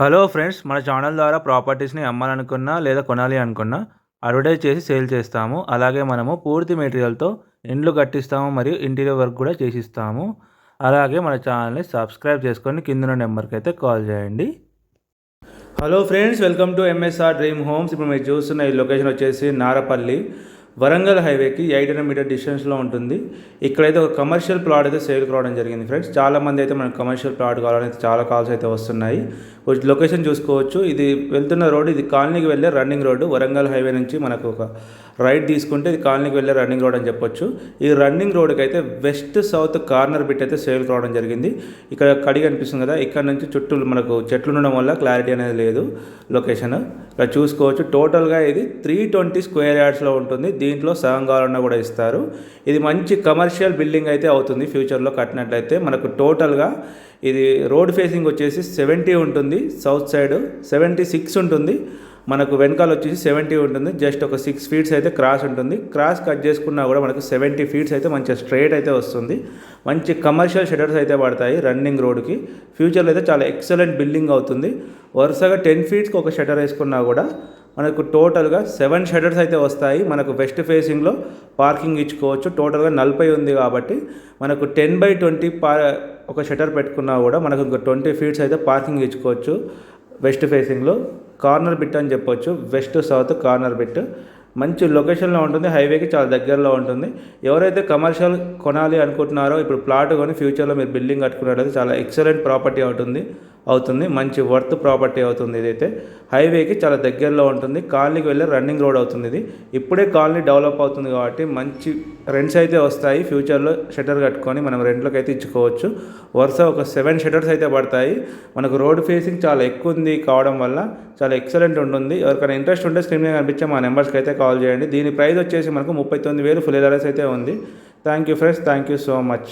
Hello friends మన channel ద్వారా ప్రాపర్టీస్ని అమ్మాలనుకున్నా లేదా కొనాలి అనుకున్నా అడ్వర్టైజ్ చేసి సేల్ చేస్తాము. అలాగే మనము పూర్తి మెటీరియల్తో ఇండ్లు కట్టిస్తాము మరియు ఇంటీరియర్ వర్క్ కూడా చేసిస్తాము. అలాగే మన ఛానల్ని సబ్స్క్రైబ్ చేసుకొని కింద నెంబర్కి అయితే కాల్ చేయండి. Hello friends welcome to MSR dream homes. ఇప్పుడు మీరు చూస్తున్న ఈ లొకేషన్ వచ్చేసి నారపల్లి. వరంగల్ హైవేకి ఎయిట్ హండ్రెడ్ మీటర్ డిస్టెన్స్లో ఉంటుంది. ఇక్కడైతే ఒక కమర్షియల్ ప్లాట్ అయితే సేల్కి రావడం జరిగింది ఫ్రెండ్స్. చాలా మంది అయితే మనకు కమర్షియల్ ప్లాట్ కావాలని చాలా కాల్స్ అయితే వస్తున్నాయి. లొకేషన్ చూసుకోవచ్చు. ఇది వెళ్తున్న రోడ్ ఇది కాలనీకి వెళ్ళే రన్నింగ్ రోడ్డు. వరంగల్ హైవే నుంచి మనకు ఒక రైట్ తీసుకుంటే ఇది కాలనీకి వెళ్ళే రన్నింగ్ రోడ్ అని చెప్పొచ్చు. ఈ రన్నింగ్ రోడ్కి అయితే వెస్ట్ సౌత్ కార్నర్ బిట్ అయితే సేల్ రావడం జరిగింది. ఇక్కడ కడిగి కనిపిస్తుంది కదా ఇక్కడ నుంచి చుట్టూ మనకు చెట్లు ఉండడం వల్ల క్లారిటీ అనేది లేదు లొకేషన్. ఇక్కడ చూసుకోవచ్చు టోటల్గా ఇది త్రీ ట్వంటీ స్క్వేర్ యార్డ్స్లో ఉంటుంది. దీంట్లో సగం కావాలన్నా కూడా ఇస్తారు. ఇది మంచి కమర్షియల్ బిల్డింగ్ అయితే అవుతుంది. ఫ్యూచర్లో కట్టినట్లయితే మనకు టోటల్గా ఇది రోడ్ ఫేసింగ్ వచ్చేసి సెవెంటీ ఉంటుంది. సౌత్ సైడ్ సెవెంటీ సిక్స్ ఉంటుంది. మనకు వెనకాల వచ్చేసి సెవెంటీ ఉంటుంది. జస్ట్ ఒక సిక్స్ ఫీట్స్ అయితే క్రాస్ ఉంటుంది. క్రాస్ కట్ చేసుకున్నా కూడా మనకు సెవెంటీ ఫీట్స్ అయితే మంచిగా స్ట్రైట్ అయితే వస్తుంది. మంచి కమర్షియల్ షటర్స్ అయితే పడతాయి రన్నింగ్ రోడ్కి ఫ్యూచర్లో అయితే చాలా ఎక్సలెంట్ బిల్డింగ్ అవుతుంది. వరుసగా టెన్ ఫీట్స్కి ఒక షటర్ వేసుకున్నా కూడా మనకు టోటల్గా సెవెన్ షటర్స్ అయితే వస్తాయి. మనకు వెస్ట్ ఫేసింగ్లో పార్కింగ్ ఇచ్చుకోవచ్చు. టోటల్గా నలభై ఉంది కాబట్టి మనకు టెన్ బై ట్వంటీ పా ఒక షటర్ పెట్టుకున్నా కూడా మనకు ఇంకో ట్వంటీ ఫీట్స్ అయితే పార్కింగ్ ఇచ్చుకోవచ్చు వెస్ట్ ఫేసింగ్లో. కార్నర్ బిట్ అని చెప్పొచ్చు. West south corner bit. మంచి లొకేషన్లో ఉంటుంది. హైవేకి చాలా దగ్గరలో ఉంటుంది. ఎవరైతే కమర్షియల్ కొనాలి అనుకుంటున్నారో ఇప్పుడు ప్లాట్ కొని ఫ్యూచర్లో మీరు బిల్డింగ్ కట్టుకున్నట్లయితే చాలా ఎక్సలెంట్ ప్రాపర్టీ అవుతుంది అవుతుంది. మంచి వర్త్ ప్రాపర్టీ అవుతుంది ఇదైతే. హైవేకి చాలా దగ్గరలో ఉంటుంది. కాలనీకి వెళ్ళే రన్నింగ్ రోడ్ అవుతుంది ఇది. ఇప్పుడే కాలనీ డెవలప్ అవుతుంది కాబట్టి మంచి రెంట్స్ అయితే వస్తాయి. ఫ్యూచర్లో షటర్ కట్టుకొని మనం రెంట్లోకి అయితే ఇచ్చుకోవచ్చు. వరుస ఒక సెవెన్ షటర్స్ అయితే పడతాయి. మనకు రోడ్ ఫేసింగ్ చాలా ఎక్కువ ఉంది కావడం వల్ల చాలా ఎక్సలెంట్ ఉంటుంది. ఎవరికైనా ఇంట్రెస్ట్ ఉంటే స్క్రీన్ మీద కనిపించే మా నెంబర్స్కి అయితే కాల్ చేయండి. దీని ప్రైస్ వచ్చేసి మనకు ముప్పై తొమ్మిది వేలు ఫుల్ ఎలర్స్ అయితే ఉంది. Thank you friends. Thank you so much.